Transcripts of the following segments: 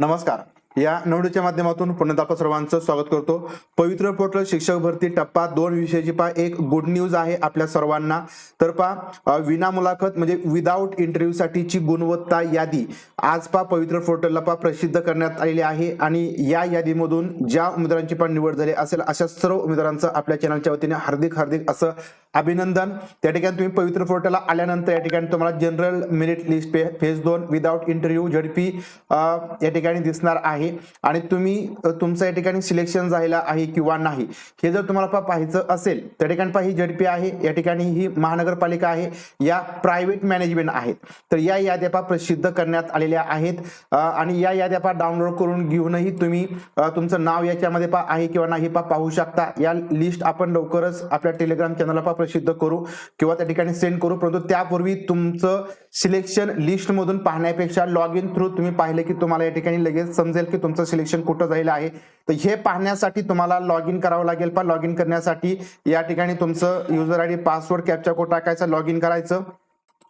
नमस्कार. या नवडीच्या माध्यमातून पुण्यात सर्वांचं स्वागत करतो. पवित्र पोर्टल शिक्षक भरती टप्पा दोन विषयाची पा एक गुड न्यूज आहे आपल्या सर्वांना. तर पा विना मुलाखत म्हणजे विदाऊट इंटरव्ह्यू साठीची गुणवत्ता यादी. आज पा पवित्र पोर्टलला पा प्रसिद्ध करण्यात आलेली आहे. आणि या यादीमधून ज्या उमेदवारांची पण निवड झाली असेल अशा सर्व उमेदवारांचं आपल्या चॅनलच्या वतीने हार्दिक हार्दिक असं अभिनंदन. त्या ठिकाणी तुम्ही पवित्र पोर्टलला आल्यानंतर या ठिकाणी तुम्हाला जनरल मेरिट लिस्ट फेज दोन विदाऊट इंटरव्ह्यू झडपी या ठिकाणी दिसणार आहे. आणि तुम्ही तुमचं या ठिकाणी सिलेक्शन झालेलं आहे किंवा नाही हे जर तुम्हाला पाहायचं असेल त्या ठिकाणी पहा ही झडपी आहे या ठिकाणी ही महानगरपालिका आहे या प्रायव्हेट मॅनेजमेंट आहेत. तर या याद्यापा प्रसिद्ध करण्यात आलेल्या आहेत. आणि या याद्यापा डाउनलोड करून घेऊनही तुम्ही तुमचं नाव याच्यामध्ये पा आहे किंवा नाही पा पाहू शकता. या लिस्ट आपण लवकरच आपल्या टेलिग्राम चॅनलला पा प्रसिद्ध करू किंवा त्या ठिकाणी सेंड करू. परंतु त्यापूर्वी तुमचं सिलेक्शन लिस्टमधून पाहण्यापेक्षा लॉग इन थ्रू तुम्ही पाहिले की तुम्हाला या ठिकाणी लगेच समजेल की तुमचं सिलेक्शन कुठं जाईल आहे. तर हे पाहण्यासाठी तुम्हाला लॉग इन करावं लागेल. पण लॉग इन करण्यासाठी या ठिकाणी तुमचं user I D password captcha code टाकायचा लॉग इन करायचं.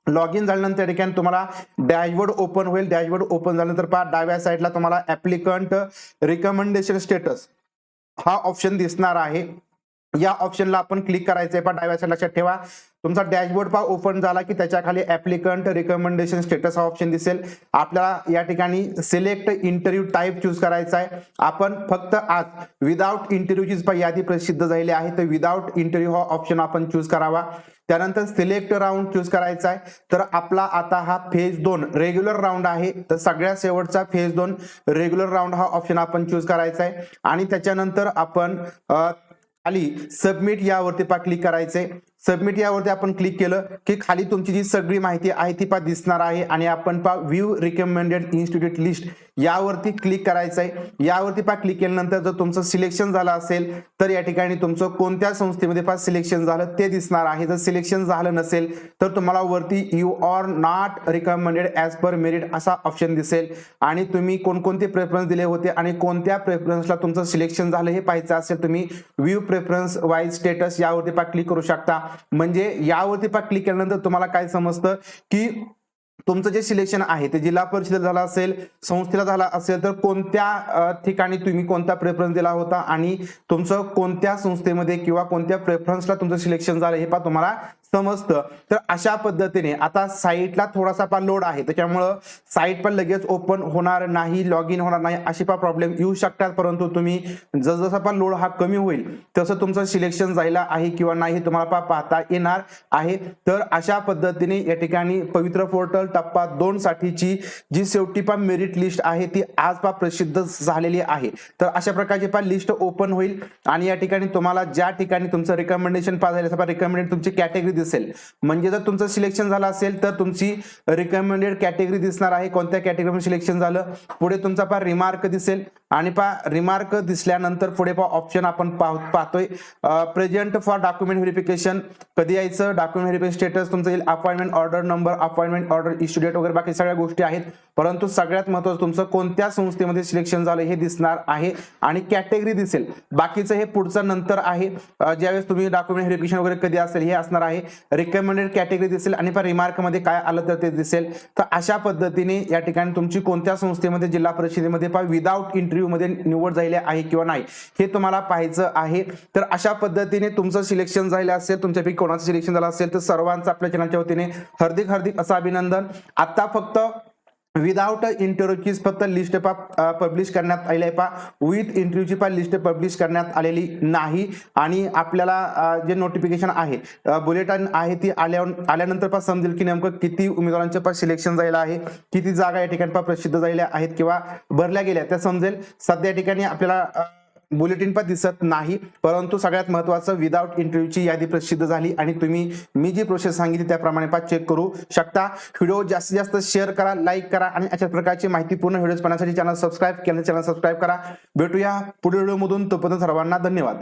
लॉग इन झाल्यानंतर या ठिकाणी तुम्हाला डॅशबोर्ड ओपन होईल. डॅशबोर्ड ओपन झाल्यानंतर पहा डाव्या साईडला तुम्हाला ऍप्लिकंट रिकमेंडेशन स्टेटस हा ऑप्शन दिसणार आहे. या ऑप्शनला आपण क्लिक करायचं आहे पण डाव्या साईड लक्षात ठेवा. तुमचा डॅशबोर्ड पा ओपन झाला की त्याच्याखाली ऍप्लिकंट रिकमेंडेशन स्टेटस हा ऑप्शन दिसेल. आपल्याला या ठिकाणी सिलेक्ट इंटरव्ह्यू टाईप चूज करायचा आहे. आपण फक्त आज विदाऊट इंटरव्ह्यूची यादी प्रसिद्ध झालेली आहे. तर विदाऊट इंटरव्ह्यू हा ऑप्शन आपण चूज करावा. त्यानंतर सिलेक्ट राऊंड चूज करायचा आहे. तर आपला आता हा फेज दोन रेग्युलर राऊंड आहे. तर सगळ्या शेवटचा फेज दोन रेग्युलर राऊंड हा ऑप्शन आपण चूज करायचा आहे. आणि त्याच्यानंतर आपण आली खाली सबमिट यावरती पा क्लिक करायचंय. सबमिट यावरती आपण क्लिक केलं की खाली तुमची जी सगळी माहिती आहे ती पा दिसणार आहे आणि आपण पा व्ह्यू रिकमेंडेड इन्स्टिट्यूट लिस्ट यावरती क्लिक करायचं आहे यावरती पा क्लिक केल्यानंतर जर तुमचं सिलेक्शन झालं असेल तर या ठिकाणी तुमचं कोणत्या संस्थेमध्ये पा सिलेक्शन झालं ते दिसणार आहे. जर सिलेक्शन झालं नसेल तर तुम्हाला वरती you are not recommended as per merit असा ऑप्शन दिसेल. आणि तुम्ही कोणकोणते प्रेफरन्स दिले होते आणि कोणत्या प्रेफरन्सला तुमचं सिलेक्शन झालं हे पाहायचं असेल तुम्ही व्ह्यू प्रेफरन्स वाईज स्टेटस यावरती पा क्लिक करू शकता. म्हणजे यावरती पा क्लिक केल्यानंतर तुम्हाला काय समजतं की तुमचं जे सिलेक्शन आहे ते जिल्हा परिषदेला झालं असेल संस्थेला झाला असेल तर कोणत्या ठिकाणी तुम्ही कोणता प्रेफरन्स दिला होता आणि तुमचं कोणत्या संस्थेमध्ये किंवा कोणत्या प्रेफरन्सला तुमचं सिलेक्शन झालं हे पा तुम्हाला समजतं. तर अशा पद्धतीने आता साईटला थोडासा पा लोड आहे. त्याच्यामुळं साईट पण लगेच ओपन होणार नाही लॉग इन होणार नाही अशी पा प्रॉब्लेम येऊ शकतात. परंतु तुम्ही जसजसा पण लोड हा कमी होईल तसं तुमचं सिलेक्शन जायला आहे किंवा नाही तुम्हाला पा पाहता येणार आहे. तर अशा पद्धतीने या ठिकाणी पवित्र पोर्टल टप्पा दोन साठीची जी शेवटी पा मेरिट लिस्ट आहे ती आज पा प्रसिद्ध झालेली आहे. तर अशा प्रकारची पा लिस्ट ओपन होईल. आणि या ठिकाणी तुम्हाला ज्या ठिकाणी तुमचं रिकमेंडेशन पाहिजे झालं रिकमेंडेड तुमची कॅटेगरी दिसेल. म्हणजे जर तुमचं सिलेक्शन झालं असेल तर तुमची रिकमेंडेड कॅटेगरी दिसणार आहे. कोणत्या कॅटेगरीमध्ये सिलेक्शन झालं? पुढे तुमचा पा रिमार्क दिसेल. आणि पा रिमार्क दिसल्यानंतर पुढे पा ऑप्शन आपण पाहतोय. प्रेझेंट फॉर डॉक्युमेंट व्हेरिफिकेशन कधी यायचं? डॉक्युमेंट व्हेरिफिकेशन स्टेटस तुमचं येईल appointment order number appointment order issue date वगैरे बाकी सगळ्या गोष्टी आहेत. परंतु सगळ्यात महत्वाचं तुमचं कोणत्या संस्थेमध्ये सिलेक्शन झालं हे दिसणार आहे. आणि कॅटेगरी दिसेल. बाकीचं हे पुढचं नंतर आहे. ज्यावेळेस तुम्ही डॉक्युमेंट व्हेरिफिकेशन वगैरे कधी असेल हे असणार आहे. रिकमेंडेड कॅटेगरी दिसेल आणि रिमार्क रिमार्कमध्ये काय आलं तर ते दिसेल. तर अशा पद्धतीने या ठिकाणी तुमची कोणत्या संस्थेमध्ये जिल्हा परिषदेमध्ये पा विदाऊट इंटरव्ह्यूमध्ये निवड झालेली आहे किंवा नाही हे तुम्हाला पाहायचं आहे. तर अशा पद्धतीने तुमचं सिलेक्शन झालं असेल तुमच्यापैकी कोणाचं सिलेक्शन झालं असेल तर सर्वांचं आपल्या चॅनलच्या वतीने हार्दिक हार्दिक असं अभिनंदन. आता फक्त विदाउट इंटरव्ह्यूची फक्त लिस्ट पा पब्लिश करण्यात आलेली आहे पा विथ इंटरव्ह्यूची पा लिस्ट पब्लिश करण्यात आलेली नाही. आणि आपल्याला जे नोटिफिकेशन आहे बुलेटिन आहे ती आल्या आल्यानंतर पा समजेल की नेमकं किती उमेदवारांचे पा सिलेक्शन झालेलं आहे किती जागा या ठिकाणी पा प्रसिद्ध झालेल्या आहेत किंवा भरल्या गेल्या त्या समजेल. सध्या या ठिकाणी आपल्याला बुलेटिन पण दिसत नाही. परंतु सगळ्यात महत्वाचं विदाउट इंटरव्ह्यूची यादी प्रसिद्ध झाली आणि तुम्ही मी जी प्रोसेस सांगितली त्याप्रमाणे पण चेक करू शकता. व्हिडिओ जास्तीत जास्त शेअर करा लाईक करा आणि अशा प्रकारची माहिती पूर्ण व्हिडिओज पाहण्यासाठी चॅनल सबस्क्राईब केलं चॅनल सबस्क्राईब करा. भेटूया पुढील व्हिडिओमधून तोपर्यंत सर्वांना धन्यवाद.